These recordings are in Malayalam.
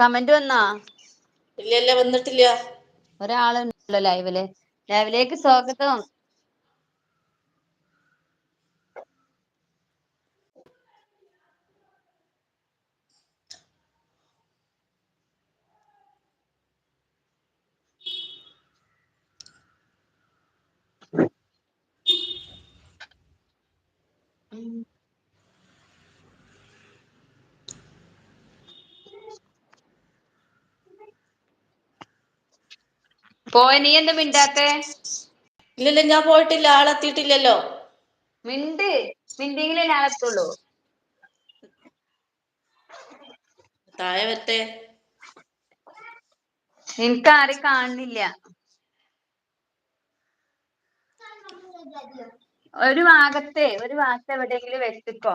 കമന്റ് വന്നാ? ഇല്ലല്ല വന്നിട്ടില്ല. ഒരാളുണ്ടല്ലോ ലൈവിൽ. ലൈവിലേക്ക് സ്വാഗതം. ഉം പോയ നീ എന്താ മിണ്ടാത്തെ? ഇല്ലല്ല ഞാൻ പോയിട്ടില്ല ആളെത്തിയിട്ടില്ലല്ലോ. മിണ്ട് മിണ്ടെങ്കിലേ ഞാൻ എത്തുള്ളൂ. താഴെ വരട്ടെ. നിനക്ക് ആരും കാണുന്നില്ല. ഒരു ഭാഗത്തെ ഒരു ഭാഗത്ത് എവിടെയെങ്കിലും വെച്ചിക്കോ.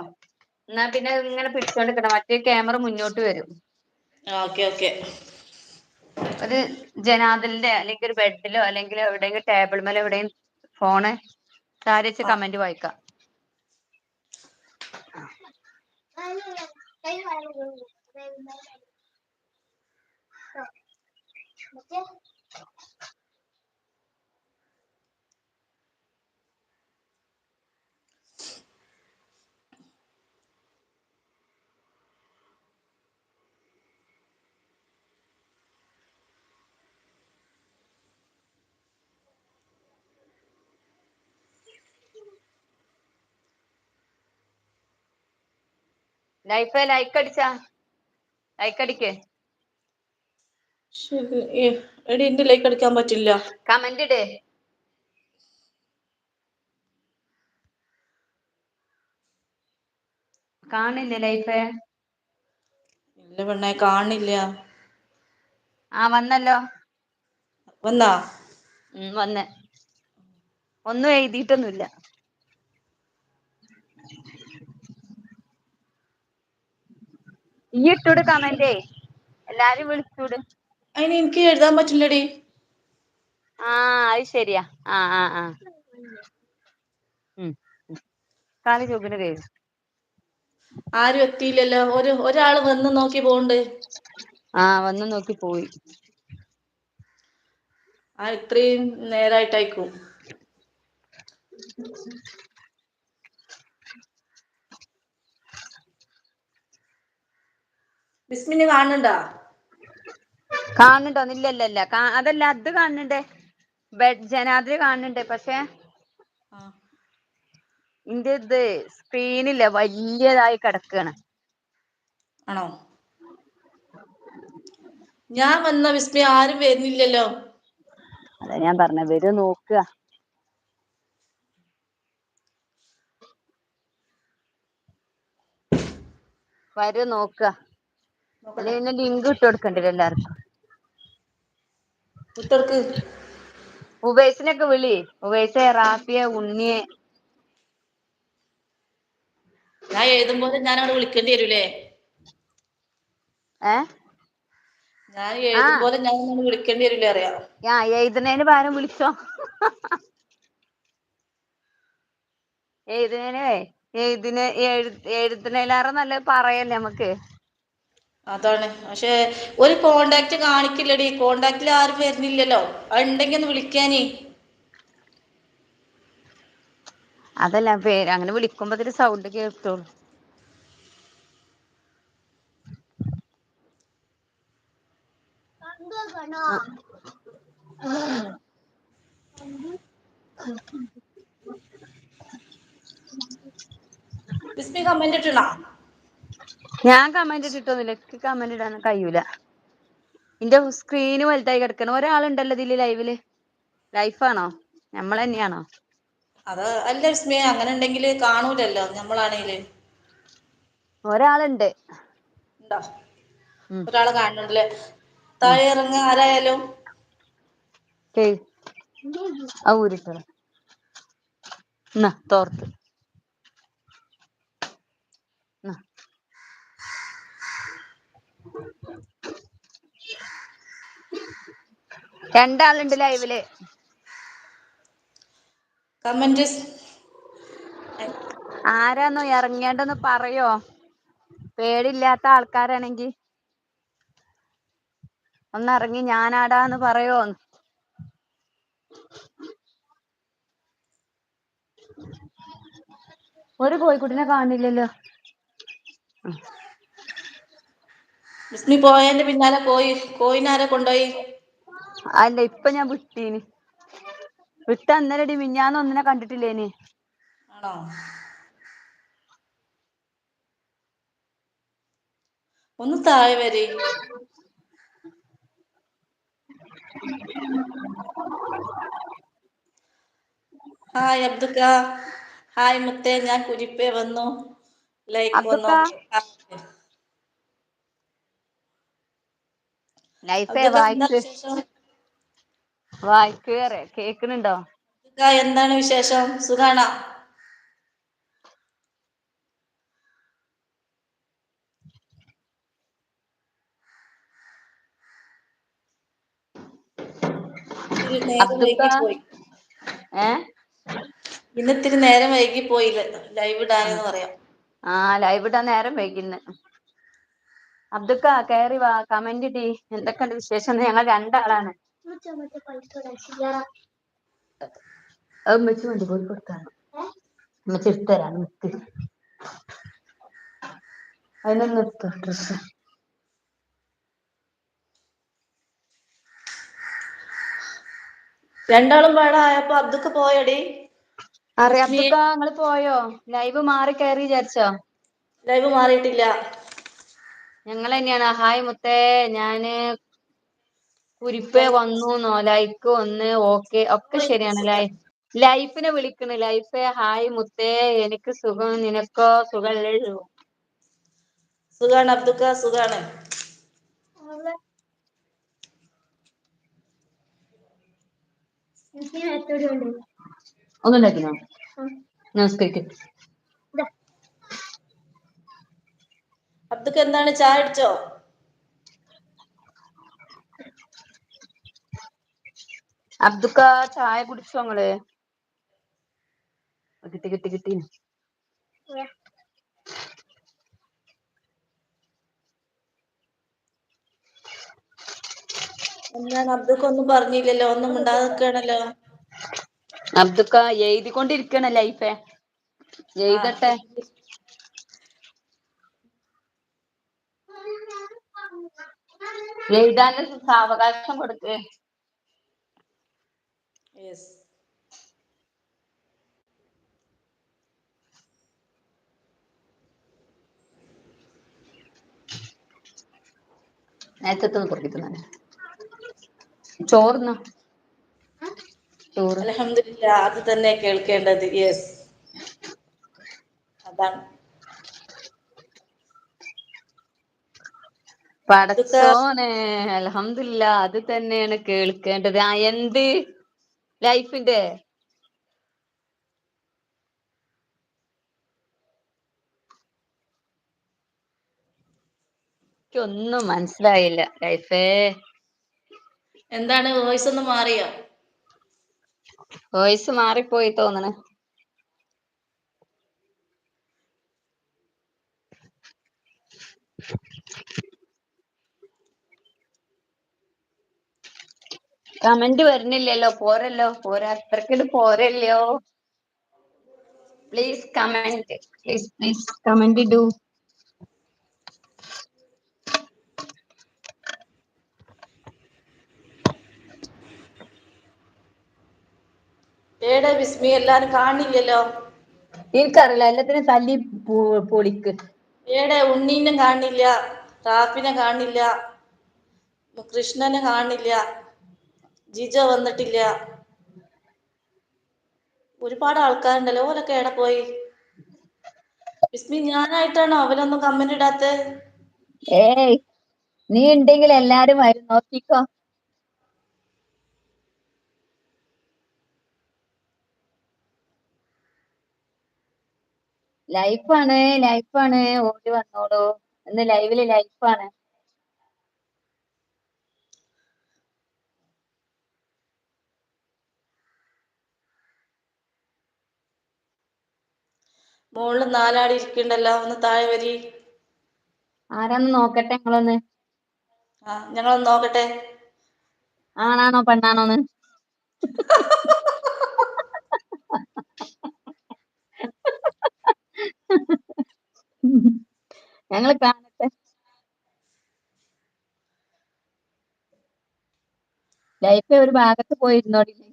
എന്നാ പിന്നെ ഇങ്ങനെ പിടിച്ചോണ്ട് നിക്കണം മറ്റേ ക്യാമറ മുന്നോട്ട് വരും. Okay okay. ഒരു ജനാദലിന്റെ അല്ലെങ്കിൽ ഒരു ബെഡിലോ അല്ലെങ്കിൽ എവിടെയെങ്കിലും ടേബിൾ മേലോ എവിടെയും ഫോണ് ചാരി വെച്ച് കമന്റ് വായിക്കാം. ലൈഫ് ലൈക്ക് അടിച്ചാ. ലൈക്ക് അടിക്ക്. എടി എന്റെ ലൈക്ക് അടിക്കാൻ പറ്റില്ല. കമന്റ് ഇട്. കാണില്ലേ ലൈഫ് ഇല്ല പെണ്ണെ കാണില്ല. ആ വന്നല്ലോ. വന്നാ? വന്ന്. ഒന്നും എഴുതിയിട്ടൊന്നുമില്ല. ഈ ഇട്ടൂട് കമന്റേ. എല്ലാരും വിളിച്ചൂട്. എനിക്ക് എഴുതാൻ പറ്റില്ലടി. ആ അത് ശരിയാ. ആ ആ ആ. കാൽ ആരും എത്തിയില്ലല്ലോ. ഒരു ഒരാൾ വന്ന് നോക്കി പോണ്ട് ആ വന്ന് നോക്കി പോയി. ആ ഇത്രയും നേരായിട്ടായിക്കും? ബിസ്മിനെ കാണുന്നുണ്ടോ? കാണുന്നുണ്ടോ? ഇല്ല ഇല്ല ഇല്ല. അതല്ല അത് കാണുന്നുണ്ട്. ജനാതിൽ കാണുന്നുണ്ട് പക്ഷെ ഇന്റെ ഇത് സ്ക്രീനില്ല വലിയതായി കിടക്കാണ്. ആണോ? ഞാൻ വന്ന വിസ്മയ ആരും വരുന്നില്ലല്ലോ. അതാ ഞാൻ പറഞ്ഞ വരും നോക്കുക. വരും നോക്ക അല്ലെ പിന്നെ ലിങ്ക് ഇട്ട് കൊടുക്കണ്ടേ എല്ലാവർക്കും. വിട്ടൊടുക്ക് ഉവൈസിനൊക്കെ വിളി. ഉവൈസെ റാഫിയെ ഉണ്ണിയെ. ഞാൻ എഴുതുമ്പോ ഞാൻ അവിടെ വിളിക്കേണ്ടി വരൂലേ? ഏ? ഞാൻ വിളിക്കേണ്ടി ആ എഴുതുന്നതിന് പകരം വിളിച്ചോ. എഴുതുന്നതിന് എഴുതിനെ എഴു എഴുതുന്നേലേറെ നല്ലത് പറയല്ലേ നമ്മക്ക് അതാണ്. പക്ഷെ ഒരു കോണ്ടാക്ട് കാണിക്കില്ലടി. കോണ്ടാക്ടിൽ ആരും വരുന്നില്ലല്ലോ. ഉണ്ടെങ്കിൽ ഉണ്ടെങ്കി ഒന്ന് വിളിക്കാനേ. അതല്ല പേര് അങ്ങനെ വിളിക്കുമ്പോ സൗണ്ട് കേട്ടോളൂ കമന്റ് ഇട്ടണാ ഞാൻ കമന്റ് ഇട്ടിട്ടൊന്നുല്ല എനിക്ക് കമന്റ് ഇടാൻ കഴിയൂല. എന്റെ സ്ക്രീന് വലുതായി കിടക്കണ. ഒരാളുണ്ടല്ലോ ഇതിൽ ലൈവിൽ ലൈഫാണോ നമ്മൾ തന്നെയാണോ? അത് അല്ല ലക്ഷ്മി അങ്ങനെ ഉണ്ടെങ്കിൽ കാണൂലല്ലോ. നമ്മളാണെങ്കിൽ ഒരാളുണ്ട്. ഉണ്ടോ? ഉം. ഒരാളെ കാണുന്നുണ്ടല്ലേ? താഴെ ഇറങ്ങ. ആരായാലും? ഊരിട്ടോ എന്നാ തോർത്ത്. രണ്ടാളുണ്ട് ലൈവിൽ. കമന്റ് ആരാന്നോ ഇറങ്ങിയോണ്ടൊന്ന് പറയോ? പേടില്ലാത്ത ആൾക്കാരാണെങ്കി. ഒന്നിറങ്ങി ഞാനാടാന്ന് പറയോ? ഒരു കോഴിക്കുട്ടിനെ കാണില്ലല്ലോ. വിസ്മി പോയേന്റെ പിന്നാലെ പോയി കോയിനാരെ കൊണ്ടോയി? അല്ല ഇപ്പൊ ഞാൻ വിട്ടീന്. വിട്ട അന്നേരടി മിഞ്ഞാന്ന് ഒന്നിനെ കണ്ടിട്ടില്ലേന്. ആണോ? ഒന്ന് താഴെ വരെ. ഹായ് അബ്ദുക്ക. ഹായ് മുത്തേ ഞാൻ കുരിപ്പേ വന്നു. ലൈക്ക് വന്നു. ലൈഫേ അബ്ദുക്ക എന്താ വായിക്ക് വിശേഷം വായിക്ക് കേക്കണുണ്ടോ എന്താണ് വിശേഷം? സുഖാണോ? ഇന്ന് ഇത്തിരി നേരം വൈകി പോയില്ലേ ലൈവ് ഇടാനെന്ന് പറയാം. ലൈവ് ഇടാൻ നേരം വൈകിന്ന് അബ്ദുക്ക കയറി വാ കമന്റ് ഇടി. എന്തൊക്കെയുണ്ട് വിശേഷം? ഞങ്ങൾ രണ്ടാളാണ്. അത് ഉമ്മച്ചി പോയി കൊടുത്താണ്. ഉമ്മച്ചി എടുത്ത് തരാം അതിനെ നിർത്തോ ഡ്രസ് രണ്ടാളും പാടായപ്പോ അബ്ദുക്ക് പോയടി. അറിയാം അബ്ദുക്ക നിങ്ങൾ പോയോ? ലൈവ് മാറി കയറി വിചാരിച്ചോ? ലൈവ് മാറിയിട്ടില്ല. ഞങ്ങൾ തന്നെയാണ്. ഹായ് മുത്തേ ഞാൻ കുരിപ്പേ നോ ലൈക്ക് ഒന്ന് ഓക്കെ ഒക്കെ ശരിയാണ് ലൈ ലൈഫിനെ വിളിക്കണ് ലൈഫേ ഹായ് മുത്തേ എനിക്ക് സുഖം നിനക്കോ? സുഖല്ലേ? സുഖാണ് അബ്ദുക്ക സുഖാണ്. ഒന്നും ഉണ്ടാക്കിനോ നമസ്കരിക്ക്. അബ്ദുക്ക് എന്താണ്? ചായ കുടിച്ചോ? അബ്ദുക്ക ചായ കുടിച്ചോ നിങ്ങൾ? കിട്ടി കിട്ടി കിട്ടി. എന്താണ് അബ്ദുക്ക് ഒന്നും പറഞ്ഞില്ലല്ലോ? ഒന്നും മിണ്ടാതെ നിക്കാണല്ലോ അബ്ദുക്ക എഴുതിക്കൊണ്ടിരിക്കണ ലൈഫേ. എഴുതട്ടെ. എഴുതാനുള്ള എഴുതാന് സാവകാശം കൊടുക്ക്. യെസ് നേരത്തെ പൊറുപ്പിക്കുന്ന ചോറ്ന്നോ ചോറ്. അൽഹംദുലില്ലാ അത് തന്നെ കേൾക്കേണ്ടത്. യെസ് അതാണ്. പടച്ചോനെ അൽഹംദുലില്ലാ അത് തന്നെയാണ് കേൾക്കേണ്ടത്. ആ എന്ത്? ലൈഫിന്റെ ഒന്നും മനസ്സിലായില്ല. ലൈഫേ. എന്താണ് വോയിസ് ഒന്ന് മാറിയോ? വോയിസ് മാറിപ്പോയി തോന്നണ്. കമന്റ് വരുന്നില്ലല്ലോ പോരല്ലോ പോരാ അത്രക്കിട്ട് പോരല്ലോ. Please comment please please comment ഇടൂ. ഏടെ വിസ്മി എല്ലാരും കാണില്ലല്ലോ. എനിക്കറിയില്ല എല്ലാത്തിനും തല്ലി പൊളിക്ക്. ഏടെ ഉണ്ണീനെ കാണില്ല റാഫിനെ കാണില്ല കൃഷ്ണനെ കാണില്ല. ജിജ വന്നിട്ടില്ല. ഒരുപാട് ആൾക്കാരുണ്ടല്ലോ ഓലൊക്കെ എടെ പോയി? ഞാനായിട്ടാണോ അവരൊന്നും കമന്റ് ഇടാത്ത? ഏയ് നീ ഉണ്ടെങ്കിൽ എല്ലാരും വരും നോക്കിക്കോ. ലൈഫാണ് ലൈഫാണ് ഓടി വന്നോളൂ. ഇന്ന് ലൈവിൽ ലൈഫാണ്. മോളിൽ നാലാടി ഇരിക്കണ്ടല്ലോ ഒന്ന് താഴെ വരി. ആരാന്ന് നോക്കട്ടെ ഞങ്ങളൊന്ന് ആ ഞങ്ങളൊന്ന് നോക്കട്ടെ. ആണാണോ പെണ്ണാണോന്ന്? ഞങ്ങൾ കാണട്ടെ. ലൈഫ് ഒരു ഭാഗത്ത് പോയിരുന്നോടില്ലേ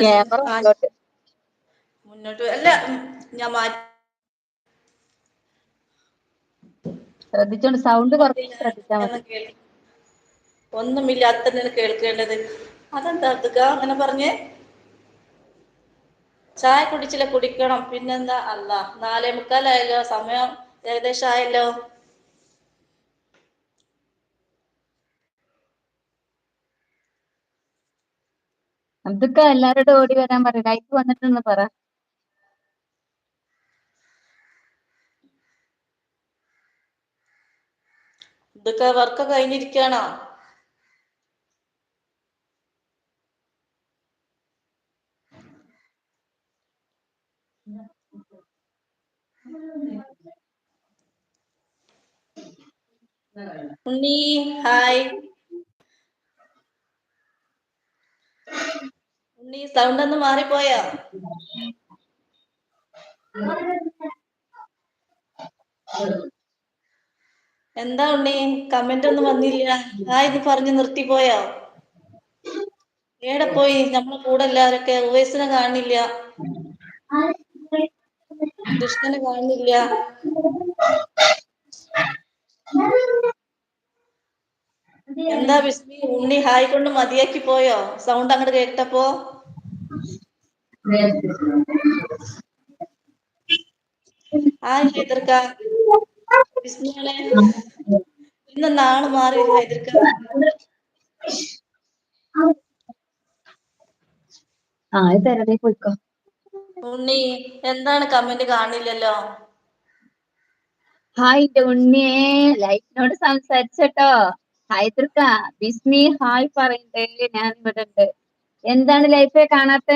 ക്യാമറ മുന്നോട്ട് അല്ല ഞാൻ മാറ്റി. ശ്രദ്ധിച്ചോണ്ട് സൗണ്ട് കുറച്ച് ശ്രദ്ധിച്ചാ മതി. കേൾ ഒന്നുമില്ല അത്തന്നെയാണ് കേൾക്കേണ്ടത്. അതെന്താ അതുക അങ്ങനെ പറഞ്ഞേ. ചായ കുടിച്ചില്ല കുടിക്കണം. പിന്നെന്താ? അല്ല നാലേ മുക്കാലായല്ലോ. സമയം ഏകദേശം ആയല്ലോ. അബ്ദുക്ക എല്ലാരോടും ഓടി വരാൻ പറ ലൈഫ് വന്നിട്ടെന്ന് പറ. ഇതൊക്കെ വർക്ക് കഴിഞ്ഞിരിക്കുകയാണോ ഉണ്ണി ഹായ് ഉണ്ണി സൗണ്ട് ഒന്ന് മാറിപ്പോയോ? എന്താ ഉണ്ണി? കമന്റ് ഒന്നും വന്നില്ല. ആ ഇത് പറഞ്ഞു നിർത്തിപ്പോയോ ഏടെ പോയി? നമ്മളെ കൂടെ എല്ലാവരൊക്കെ ഉവൈസിനെ കാണില്ല. കൃഷ്ണനെ കാണില്ല. എന്താ വിസ്മി? ഉണ്ണി ഹായ് കൊണ്ട് മതിയാക്കി പോയോ? സൗണ്ട് അങ്ങോട്ട് കേട്ടപ്പോ? ആ ബിസ്മിയോളെ ഇന്ന് നാൾ മാറി ഹൈദർക്ക ആ തരതേ പോയിക്കോ. ഉണ്ണി എന്താണ് കമന്റ് കാണില്ലല്ലോ? ഹായ് ഉണ്ണിയേ. ലൈഫിനോട് സംസാരിച്ചട്ടോ. ഹൈദർക്ക ബിസ്മി ഹായ് പറയണ്ടേ. ഞാൻ ഇവിടെ ഉണ്ട്. എന്താണ് ലൈഫെ കാണാത്ത?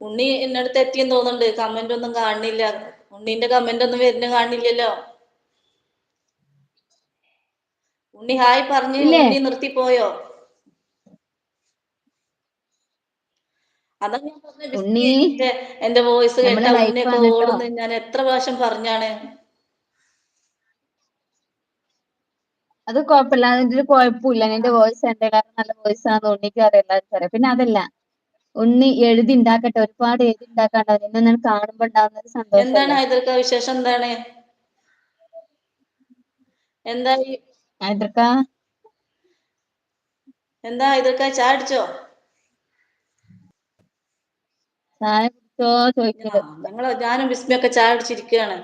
ഉണ്ണി എന്നടുത്ത് എത്തിയെന്ന് തോന്നുന്നുണ്ട്. കമന്റ് ഒന്നും കാണുന്നില്ല ഉണ്ണീന്റെ കമന്റ് ഒന്നും വരുന്ന കാണില്ലല്ലോ. ഉണ്ണി ഹായ് പറഞ്ഞു ഉണ്ണി നിർത്തിപ്പോയോ? അതാ ഞാൻ പറഞ്ഞ എന്റെ എന്റെ വോയിസ് കേട്ട ഉണ്ണിയൊക്കെ ഓടുന്നു ഞാൻ എത്ര പ്രാവശ്യം പറഞ്ഞാണ്? അത് കുഴപ്പമില്ല അതിന്റെ കുഴപ്പമില്ല. നിന്റെ വോയിസ് എന്റെക്കാളും നല്ല വോയിസ് ആണെന്ന് ഉണ്ണിക്ക് അറിയില്ല പിന്നെ അതല്ല ഉണ്ണി എഴുതി ഉണ്ടാക്കട്ടെ ഒരുപാട് എഴുതി ഉണ്ടാക്കാണ്ടാവും എന്നെ ഞാൻ കാണുമ്പോ ഉണ്ടാവുന്ന ഒരു എന്താണ് സന്തോഷല്ലേ ഹൈദർക്ക വിശേഷം? എന്താണ്? എന്താ ഈ ഹൈദർക്ക? എന്താ ഹൈദർക്ക ചായ അടിച്ചോ ചായ കുടിച്ചോ ആ ചോദിക്കൽ ഞങ്ങൾ ഞാനും ബിസ്മിയൊക്കെ ചായ അടിച്ചിരിക്കുകയാണ്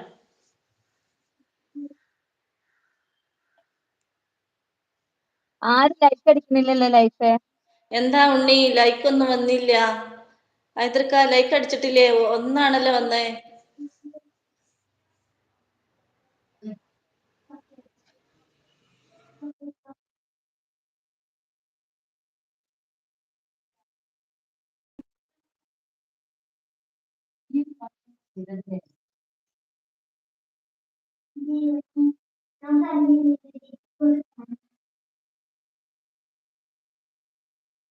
ആരും ലൈഫ് അടിക്കുന്നില്ലല്ലോ ലൈഫെ എന്താ ഉണ്ണി? ലൈക്ക് ഒന്നും വന്നില്ല. ഹൈദർക്ക ലൈക്ക് അടിച്ചിട്ടില്ലേ? ഒന്നാണല്ലോ വന്നേ.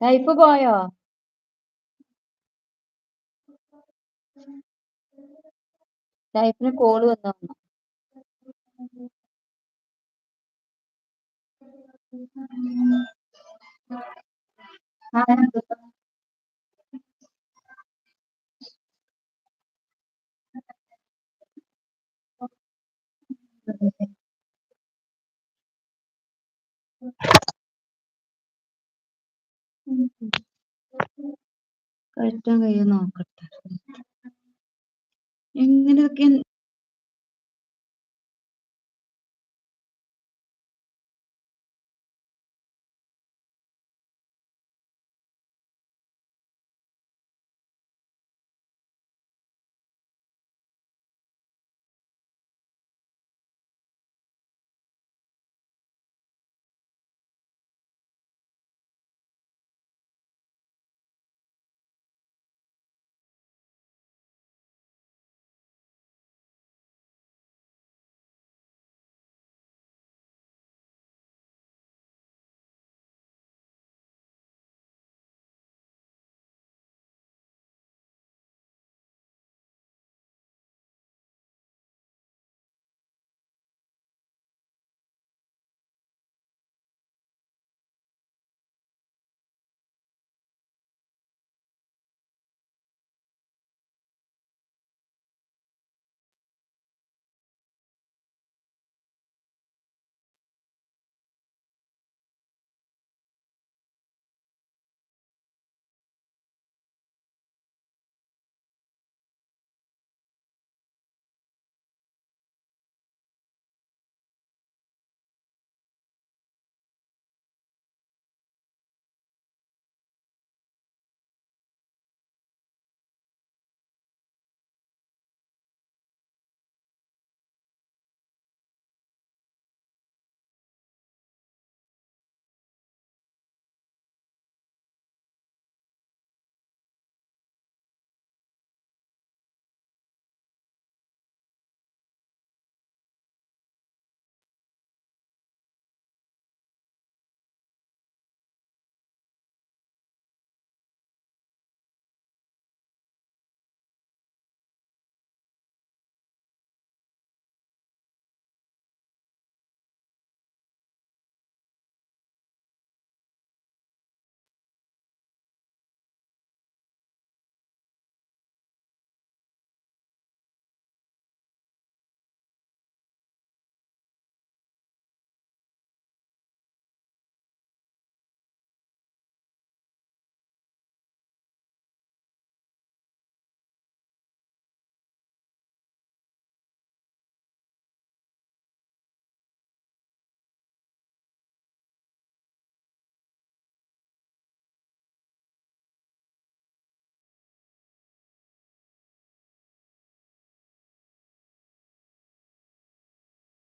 Tá aí pro boy, ó. Tá aí pro couro, Thank you. കയറ്റാൻ കഴിയുമോ നോക്കട്ടെ. എങ്ങനെയൊക്കെ